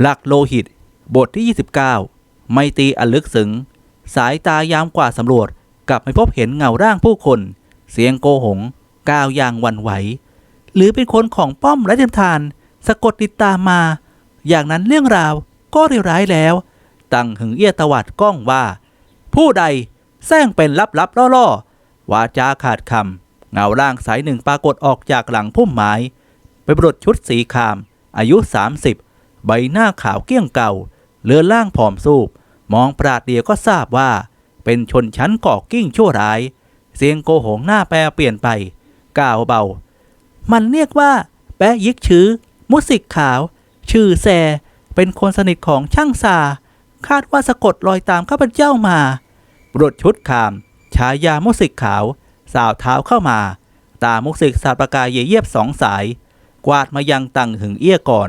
หลักโลหิต บทที่ 29 ไม่ตีอันลึกซึ้งสายตายามกว่าสำรวจกลับไม่พบเห็นเงาร่างผู้คน เสียงโกหง ก้าวอย่างวันไหว หรือเป็นคนของป้อมและเทียมทาน สะกดติดตามมา อย่างนั้นเรื่องราวก็เรียวร้ายแล้ว ตั้งหึงเอี้ยตวัดก้องว่า ผู้ใดแซงเป็นลับลับล่อล่อๆวาจาขาดคำเงาร่างสายหนึ่งปรากฏออกจากหลังพุ่มไม้เป็นบุรุษชุดสีคาม อายุ 30 ใบหน้าขาวเกี้ยงเก่าเลือนล่างผอมสูบมองปราดเดียวก็ทราบว่า เป็นชนชั้นก่อกิ้งชั่วร้าย เสียงโกหงหน้าแปรเปลี่ยนไปก่าวเบา มันเรียกว่า แปะยิกชื้อ มุสิกขาว ชื่อแซ เป็นคนสนิทของช่างซา คาดว่าสะกดรอยตามข้าพเจ้ามาบรุษชุดขาม ฉายามุสิกขาว สาวเท้าเข้ามา ตามุสิกสาประกายเยียบสองสาย กวาดมายังตังหึงเอี้ยก่อน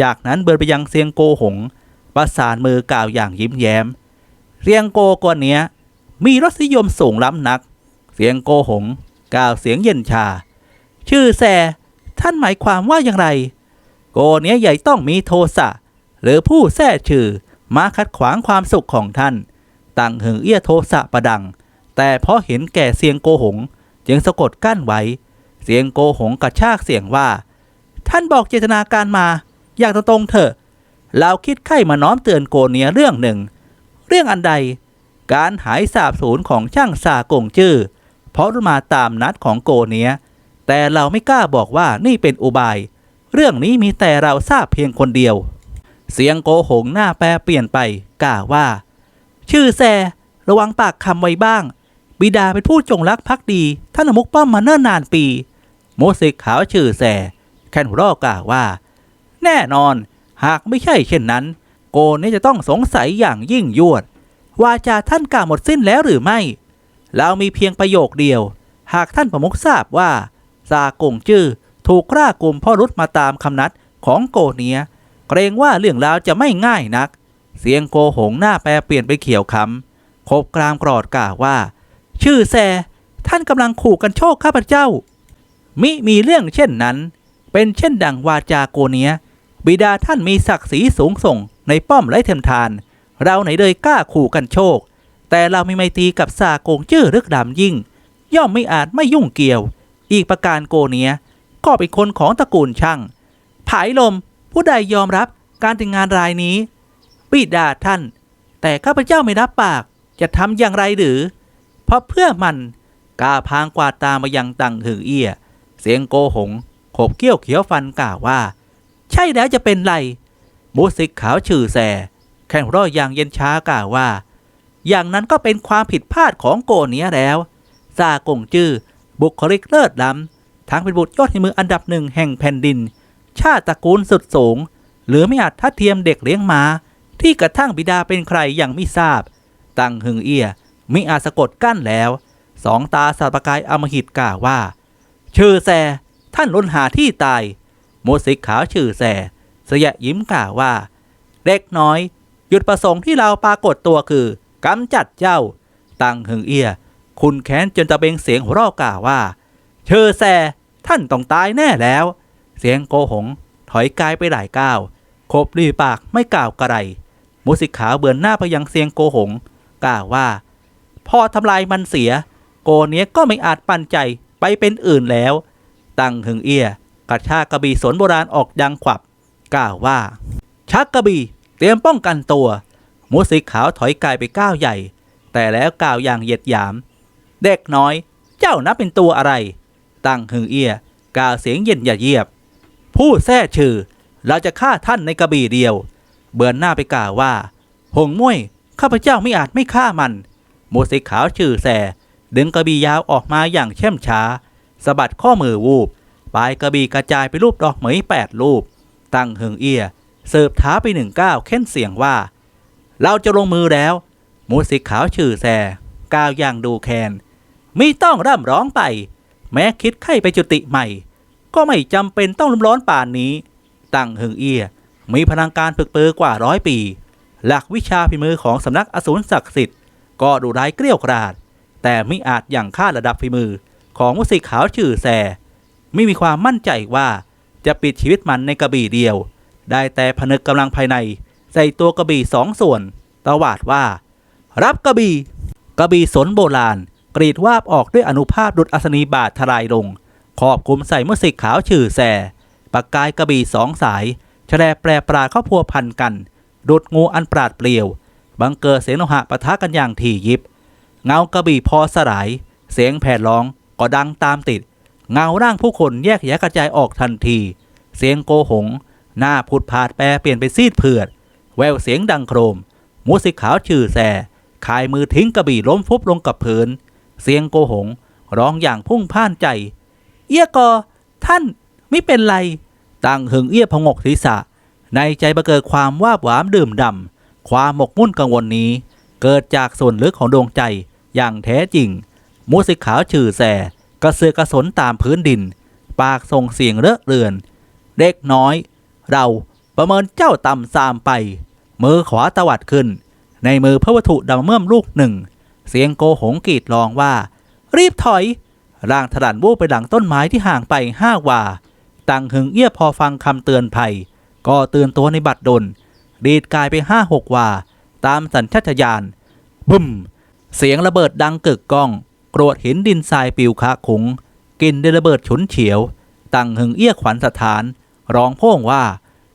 จากนั้นเบินไปยังเซียงโกหง ประสานมือกล่าวอย่างยิ้มแย้มเรียงโกกว่าเนี้ย มีรสนิยมสูงล้ำนัก เสียงโกหง กล่าวเสียงเย็นชา ชื่อแซ่ท่านหมายความว่าอย่างไร โกเนี้ยใหญ่ต้องมีโทสะ หรือผู้แท้ชื่อมาขัดขวางความสุขของท่าน ตั้งหึงเอี้ยโทสะประดัง แต่เพราะเห็นแก่เสียงโกหง จึงสะกดกั้นไว้ เสียงโกหงกระชากเสียงว่า ท่านบอกเจตนาการมา อย่างตรงๆเถอะ เราคิดไข้มาน้อมเตือนโกเนียเรื่องหนึ่ง เรื่องอันใด การหายสาบสูญของช่างซากงจื้อ เพราะมาตามนัดของโกเนีย แต่เราไม่กล้าบอกว่านี่เป็นอุบาย เรื่องนี้มีแต่เราทราบเพียงคนเดียว เสียงโกหงหน้าแปรเปลี่ยนไปกล่าวว่า ชื่อแซระวังปากคำไว้บ้าง บิดาเป็นผู้จงรักภักดี ท่านมุกป้อมมาเนิ่นนานปี โมสิกขาวชื่อแซแคนหัวรอกล่าวว่า แน่นอน หากไม่ใช่เช่นนั้น โกนี่จะต้องสงสัยอย่างยิ่งยวดวาจาท่านกล่าวหมดสิ้นแล้วหรือไม่ เรามีเพียงประโยคเดียว หากท่านประมุขทราบว่าซากงจื้อถูกกล้ากลุ่มพ่อรุดมาตามคำนัดของโกเนีย เกรงว่าเรื่องราวจะไม่ง่ายนัก เสียงโกหงหน้าแปรเปลี่ยนไปเขียวคำคบกรามกรอดกล่าวว่า ชื่อแซท่านกำลังขู่กันโชคข้าพเจ้า มิมีเรื่องเช่นนั้น เป็นเช่นดังวาจาโกเนีย บิดาท่านมีศักดิ์ศรีสูงส่งในป้อมไร้เทียมทาน เราไหนเลยกล้าขู่กันโชค แต่เรามีไมตรีกับซาโกงจื้อรึกดำยิ่ง ย่อมไม่อาจไม่ยุ่งเกี่ยว อีกประการโกเนียก็เป็นคนของตระกูลช่าง ผายลมผู้ใดยอมรับการแต่งงานรายนี้ บิดาท่าน แต่ข้าพเจ้าไม่รับปากจะทำอย่างไรหรือ เพราะเพื่อมันกาพางกวาดตามายังตังหือเอี้ย เสียงโกหงขบเกี้ยวเขียวฟันกล่าวว่า ใช่แล้วจะเป็นไรมูสิกขาวชื่อแสแข่งร้อยอย่างเย็นช้ากล่าวว่า อย่างนั้นก็เป็นความผิดพลาดของโกเนียแล้ว ซากงจื้อบุคลิกเลิศล้ำทั้งเป็นบุตรยอดในมืออันดับหนึ่งแห่งแผ่นดิน ชาติตระกูลสุดสูง หรือไม่อาจทัดเทียมเด็กเลี้ยงม้า ที่กระทั่งบิดาเป็นใครอย่างไม่ทราบ ตั้งหึงเอียมิอาจสะกดกั้นแล้ว สองตาสัตว์ปกายอมหิตกล่าวว่าชื่อแซท่านล้นหาที่ตาย มูสิกขาวชื่อแซเสยะยิ้มกล่าวว่า เด็กน้อย หยุดประสงค์ที่เราปรากฏตัวคือกำจัดเจ้า ตังหึงเอีย คุณแค้นจนตะเบงเสียงหัวเราะกล่าวว่า เชอแซท่านต้องตายแน่แล้ว เสียงโกหง ถอยกายไปหลายก้าวคบรีปากไม่กล่าวกระไรมุสิกขาวเบือนหน้าไปยังเสียงโกหง กล่าวว่าพอทำลายมันเสีย โกเนี้ยก็ไม่อาจปันใจไปเป็นอื่นแล้ว ตังหึงเอีย กระชากกระบี่สนโบราณออกยังขวับ กล่าวว่า ชักกระบี่เตรียมป้องกันตัวมุสิขาวถอยกายไปก้าวใหญ่ แต่แล้วกล่าวอย่างเหยียดหยาม เด็กน้อย เจ้านับเป็นตัวอะไร ตั้งหึงเอียกล่าวเสียงเย็นอย่าเยียบ ผู้แท้ชื่อเราจะฆ่าท่านในกระบี่เดียว เบือนหน้าไปกล่าวว่า หงม่วยข้าพเจ้าไม่อาจไม่ฆ่ามันโมสิขาวชื่อแสดึงกระบี่ยาวออกมาอย่างเช่มช้าสะบัดข้อมือวูบ ปลายกระบี่กระจายไปรูปดอกเหมยแปดรูป ตั้งหึงเอียเสิร์ฟท้าไปหนึ่งก้าวเค้นเสียงว่า เราจะลงมือแล้วโมสิขาวชื่อแสก้าวอย่างดูแคนไม่ต้องร่ำร้องไป แม้คิดไข้ไปจุติใหม่ ก็ไม่จำเป็นต้องลมร้อนป่านนี้ ตั้งหึงเอียมีพลังการฝึกเปอร์กว่าร้อยปี หลักวิชาฝีมือของสำนักอสูรศักดิ์สิทธิ์ก็ดูร้ายเกลี้ยวกราด แต่ไม่อาจอย่างค่าระดับฝีมือของมุสิกขาวชื่อแซ ไม่มีความมั่นใจว่าจะปิดชีวิตมันในกระบี่เดียว ได้แต่ผนึกกำลังภายใน ใส่ตัวกระบี่สองส่วนตวาดว่า รับกระบี่กระบี่สนโบราณ กรีดวาบออกด้วยอนุภาพดุดอัศนีบาททลายลงขอบคุมใส่เมื่อสิกขาวฉื่อแส่ปากกายกระบี่สองสายแฉลบแปรปราเข้าพัวพันกันดุดงูอันปราดเปลี่ยว บังเกิดเสียงโลหะปะทะกันอย่างถี่ยิบ เงากระบี่พอสลาย เสียงแผดร้องก็ดังตามติด เงาร่างผู้คนแยกแยะกระจายออกทันที เสียงโกหง หน้าผุดผาดแปรเปลี่ยนเป็นซีดเผือด แววเสียงดังโครมมูสิกขาวชื่อแส่คายมือทิ้งกระบี่ล้มฟุบลงกับพื้น เสียงโกหง ร้องอย่างพุ่งพ่านใจ เอี้ยกอ ท่านไม่เป็นไรตั้งหึงเอี้ยพงกศีรษะ ในใจบังเกิดความว่าบหวามดื่มดำความหมกมุ่นกังวลนี้ เกิดจากส่วนลึกของดวงใจอย่างแท้จริงมูสิกขาวชื่อแส่ กระเสือกระสนตามพื้นดิน ปากส่งเสียงเลอะเรือน เด็กน้อย เราประเมินเจ้าต่ำซามไป มือขวาตวัดขึ้น ในมือพระวัตถุดำเมื่อมลูกหนึ่ง เสียงโกหงกรีดร้องว่า รีบถอย ร่างถลันวูบไปหลังต้นไม้ที่ห่างไปห้าวาตังหึงเอี้ยพอฟังคำเตือนภัย ก็เตือนตัวในบัดดล ดีดกายไปห้าหกวา ตามสัญชาตญาณบึ้ม เสียงระเบิดดังกึกก้อง กรวดหินดินทรายปิวคะขุงกินได้ระเบิดฉุนเฉียว ตั้งหึงเอี้ยขวัญสถาน ร้องโพ่งว่า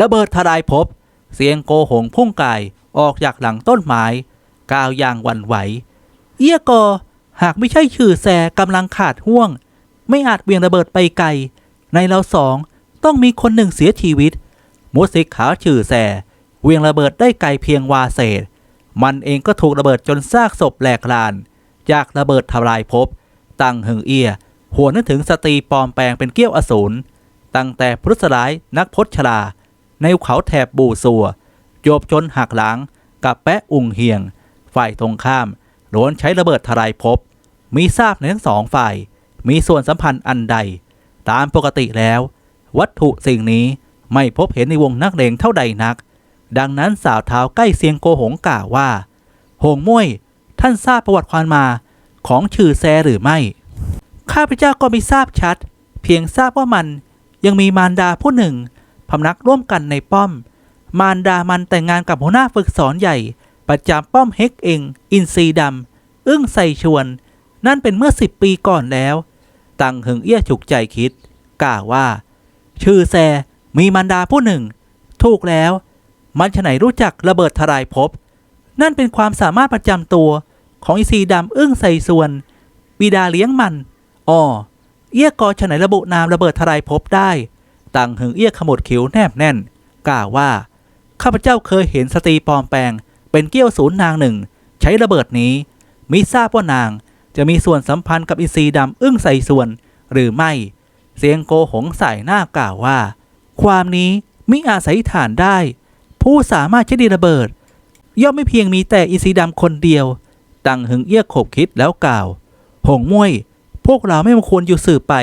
ระเบิดทลายภพเสียงโกหงพุ่งไกายออกจากหลังต้นไม้ก้าวอย่างวันไหว เอี้ยกอหากไม่ใช่ชื่อแซกำลังขาดห่วง ไม่อาจเวียงระเบิดไปไกล ในเราสองต้องมีคนหนึ่งเสียชีวิตมุสิกขาวชื่อแซเวียงระเบิดได้ไกลเพียงวาเศษ มันเองก็ถูกระเบิดจนซากศพแหลกลาน จากระเบิดทลายภพตั้งหึงเอียหัวนึกถึงสตรีปลอมแปลงเป็นเกี้ยวอสูรตั้งแต่พุทธสลายนักพจชลาในเขาแถบบูซัวโจบจนหักหลังกับแปะอุงเฮียง ฝ่ายตรงข้ามล้วนใช้ระเบิดทลายภพมีทราบในทั้งสองฝ่าย มีส่วนสัมพันธ์อันใด ตามปกติแล้ว วัตถุสิ่งนี้ไม่พบเห็นในวงนักเลงเท่าใดนัก ดังนั้นสาวเท้าใกล้เสียงโกหงกล่าวว่า หงม่วย ท่านทราบประวัติความมาของชื่อแซหรือไม่ ข้าพเจ้าก็ไม่ทราบชัด เพียงทราบว่ามันยังมีมารดาผู้หนึ่งพำนักร่วมกันในป้อม มารดามันแต่งงานกับหัวหน้าฝึกสอนใหญ่ ประจำป้อมเฮกเอง อินซีดำอึ้งใส่ชวน นั่นเป็นเมื่อสิบปีก่อนแล้ว ตังหึงเอี้ยฉุกใจคิดกล่าวว่า ชื่อแซมีมารดาผู้หนึ่ง ถูกแล้ว มันฉไหนรู้จักระเบิดทลายภพนั่นเป็นความสามารถประจำตัว ของอีซีดำอึ้งใส่ส่วน บิดาเลี้ยงมันอ้อเอี้ยกอฉไหนระบุนามระเบิดทลายภพได้ตังหึงเอี้ยขมวดคิ้วแนบแน่น กล่าวว่า ข้าพเจ้าเคยเห็นสตรีปลอมแปลง เป็นเกี้ยวศูนย์นางหนึ่ง ใช้ระเบิดนี้มิทราบว่านางจะมีส่วนสัมพันธ์กับอินทรีดำอึ้งใส่ส่วน หรือไม่ เสียงโกหงใส่หน้ากล่าวว่า ความนี้มิอาศัยฐานได้ ผู้สามารถใช้ดีระเบิด ย่อมไม่เพียงมีแต่อินทรีดำคนเดียว ตังหึงเอี้ยขบคิดแล้วกล่าว หงม่วยพวกเราไม่ควรอยู่สืบไป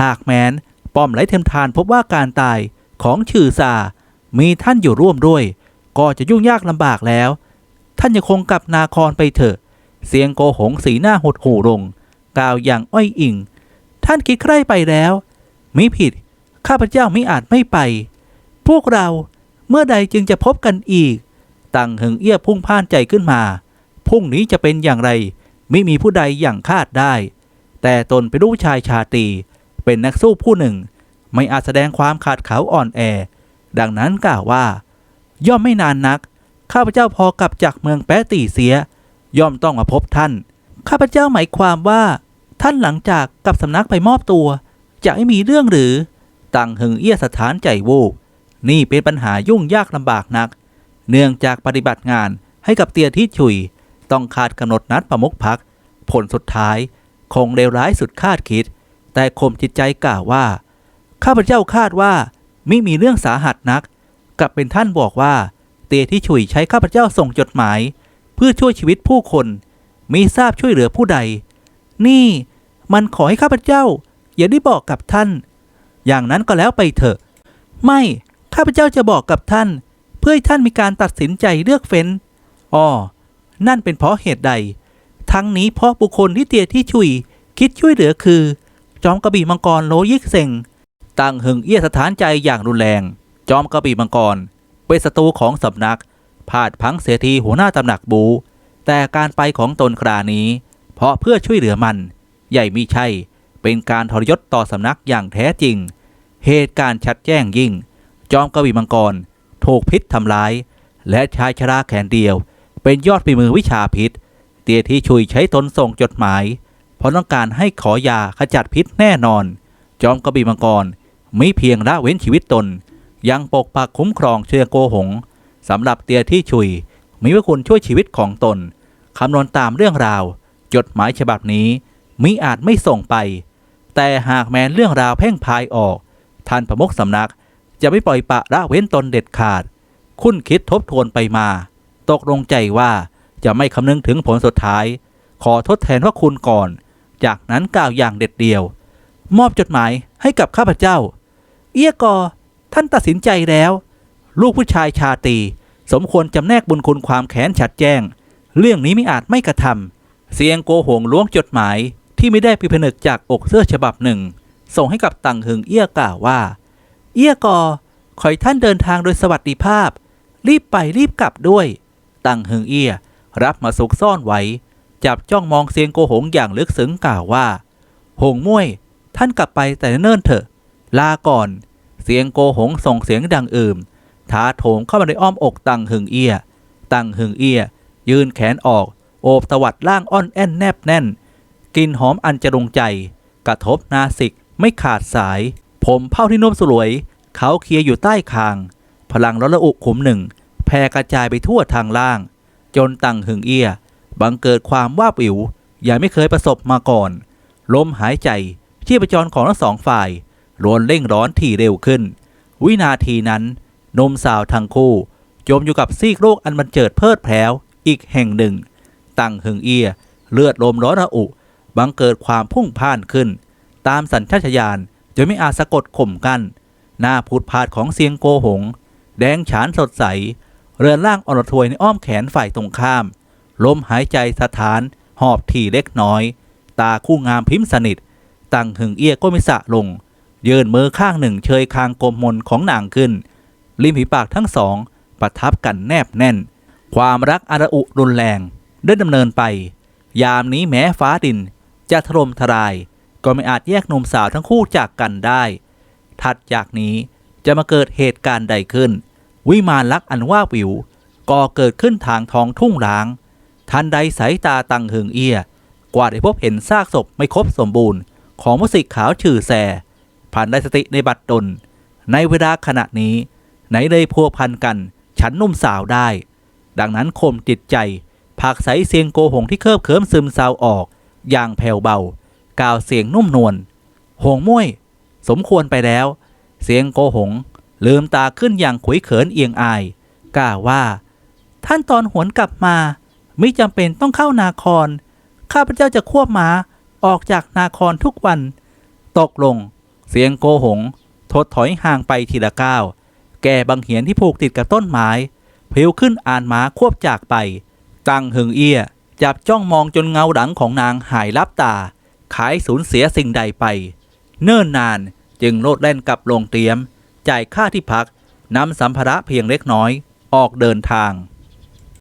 หากแม้นป้อมไหลเทมทานพบว่าการตายของชื่อซามีท่านอยู่ร่วมด้วย ก็จะยุ่งยากลำบากแล้ว ท่านยังคงกลับนาครไปเถอะ เสียงโกหงสีหน้าหดหู่ลง กล่าวอย่างอ้อยอิง ท่านคิดใคร่ไปแล้ว มิผิด ข้าพเจ้าไม่อาจไม่ไป พวกเราเมื่อใดจึงจะพบกันอีก ตังหึงเอี้ยพุ่งพ่านใจขึ้นมา พรุ่งนี้จะเป็นอย่างไร ไม่มีผู้ใดอย่างคาดได้ แต่ตนเป็นลูกชายชาตรีเป็นนักสู้ผู้หนึ่ง ไม่อาจแสดงความขาดเขาอ่อนแอ ดังนั้นกล่าวว่า ย่อมไม่นานนัก ข้าพเจ้าพอกลับจากเมืองแปะตีเสีย ย่อมต้องมาพบท่าน ข้าพเจ้าหมายความว่า ท่านหลังจากกลับสำนักไปมอบตัว จะไม่มีเรื่องหรือตังหึงเอี้ยสถานใจวูบนี่เป็นปัญหายุ่งยากลำบากนัก เนื่องจากปฏิบัติงานให้กับเตียที่ฉุย ต้องขาดกำหนดนัดประมุขพัก ผลสุดท้าย คงเลวร้ายสุดคาดคิด แต่ข่มจิตใจกล่าวว่า ข้าพเจ้าคาดว่าไม่มีเรื่องสาหัสนัก กลับเป็นท่านบอกว่า เตียที่ฉุยใช้ข้าพเจ้าส่งจดหมาย เพื่อช่วยชีวิตผู้คนมีทราบช่วยเหลือผู้ใด นี่มันขอให้ข้าพเจ้า อย่าได้บอกกับท่าน อย่างนั้นก็แล้วไปเถอะ ไม่ข้าพเจ้าจะบอกกับท่าน เพื่อให้ท่านมีการตัดสินใจเลือกเฟ้นอ๋อ นั่นเป็นเพราะเหตุใด ทั้งนี้เพราะบุคคลที่เตียที่ชุย คิดช่วยเหลือคือ จอมกระบี่มังกรโลยิกเซงตั้งหึงเอี้ยสถานใจอย่างรุนแรง จอมกระบี่มังกร เป็นศัตรูของสำนักพาดพังเสียทีหัวหน้าตำหนักบู แต่การไปของตนครานี้ เพราะเพื่อช่วยเหลือมัน ใหญ่มีใช่ เป็นการทรยศต่อสำนักอย่างแท้จริง เหตุการณ์ชัดแจ้งยิ่ง จอมกระบี่มังกร ถูกพิษทำร้าย และชายชราแขนเดียว เป็นยอดฝีมือวิชาพิษ เตียที่ชุยใช้ตนส่งจดหมาย เพราะต้องการให้ขอยาขจัดพิษแน่นอน จอมกระบี่มังกรไม่เพียงละเว้นชีวิตตน ยังปกปักคุ้มครองเชือโกหงสำหรับเตียที่ชุย มีพระคุณช่วยชีวิตของตนคำนวณตามเรื่องราว จดหมายฉบับนี้มิอาจไม่ส่งไป แต่หากแม้นเรื่องราวแพ่งพายออก ท่านประมุขสำนักจะไม่ปล่อยปะละเว้นตนเด็ดขาด คุณคิดทบทวนไปมา ตกลงใจว่าจะไม่คำนึงถึงผลสุดท้าย ขอทดแทนว่าคุณก่อน จากนั้นกล่าวอย่างเด็ดเดี่ยว มอบจดหมายให้กับข้าพเจ้า เอี้ยกอ ท่านตัดสินใจแล้ว ลูกผู้ชายชาตี สมควรจำแนกบุญคุณความแค้นชัดแจ้ง เรื่องนี้ไม่อาจไม่กระทำเสียงโกหงล้วงจดหมายที่ไม่ได้พิผนึกจากอกเสื้อฉบับหนึ่ง ส่งให้กับตังหึงเอี้ยกล่าวว่า เอี้ยกอขอให้ท่านเดินทางโดยสวัสดิภาพ รีบไปรีบกลับด้วย ตังหึงเอี้ยรับมาซุกซ่อนไว้ จับจ้องมองเสียงโกหงอย่างลึกซึ้งกล่าวว่า หงม่วยท่านกลับไปแต่เนิ่นเถอะ ลาก่อน เสียงโกหงส่งเสียงดังอื่มท้าโถมเข้ามาในอ้อมอกตังหึงเอียตังหึงเอียยืนแขนออก โอบตวัดล่างอ้อนแอนแนบแน่นกลินหอมอันจะรงใจ กระทบนาสิกไม่ขาดสาย ผมเผ้าที่นุ่มสลวย เขาเคลียอยู่ใต้คาง พลังร้อนระอุขุมหนึ่ง ผ่กระจายไปทั่วทางล่าง จนตังหึงเอี้ย บังเกิดความว่าบวิวอย่างไม่เคยประสบมาก่อน ลมหายใจชีพจรของทั้งสองฝ่ายรวนเร่งร้อนถี่เร็วขึ้น วินาทีนั้น นมสาวทั้งคู่ จมอยู่กับซีกโรคอันบันเจิดเพิดแผลวอีกแห่งหนึ่ง ตั้งหึงเอียเลือดลมร้อนระอุ บังเกิดความพุ่งพ่านขึ้น ตามสัญชาตญาณจะไม่อาจสะกดข่มกัน หน้าพูดพาดของเสียงโกหง แดงฉานสดใส เรือนร่างอ่อนระทวยในอ้อมแขนฝ่ายตรงข้าม ลมหายใจสถาน หอบถี่เล็กน้อย ตาคู่งามพิมพ์สนิท ตั้งหึงเอียก็ไม่สะลง ยืนมือข้างหนึ่งเชยคางกลมมนของนางขึ้น ริมฝีปากทั้งสอง ประทับกันแนบแน่น ความรักอาระอุรุนแรงได้ดำเนินไป ยามนี้แม้ฟ้าดิน จะถล่มทลาย ก็ไม่อาจแยกหนุ่มสาวทั้งคู่จากกันได้ ถัดจากนี้จะมาเกิดเหตุการณ์ใดขึ้น วิมานลักษ์อันว่าวิวก็เกิดขึ้นทางท้องทุ่งร้าง ทันใดสายตาตังหึงเอียกว่าได้พบเห็นซากศพไม่ครบสมบูรณ์ ของมุสิกขาวชื่อแสผ่านได้สติในบัดดลในเวลาขณะนี้ ไหนเลยพัวพันกัน ฉันนุ่มสาวได้ ดังนั้นข่มจิตใจผักใสเสียงโกหงที่เคิบเคิมซึมเศร้าออก อย่างแผ่วเบา กล่าวเสียงนุ่มนวลหงม่วยสมควรไปแล้ว เสียงโกหง ลืมตาขึ้นอย่างขวยเขินเอียงอายกล่าวว่า ท่านตอนหวนกลับมา ไม่จำเป็นต้องเข้านาคร ข้าพเจ้าจะควบม้าออกจากนาครทุกวัน ตกลง เสียงโกหง ทดถอยห่างไปทีละก้าวแก่บังเหียนที่ผูกติดกับต้นไม้พลิวขึ้นอ่านม้าควบจากไป ตังหึงเอี้ย จับจ้องมองจนเงาหลังของนางหายลับตา ขายสูญเสียสิ่งใดไป เนิ่นนานจึงโลดแล่นกลับลงเตรียม จ่ายค่าที่พักนำสัมภาระเพียงเล็กน้อย ออกเดินทาง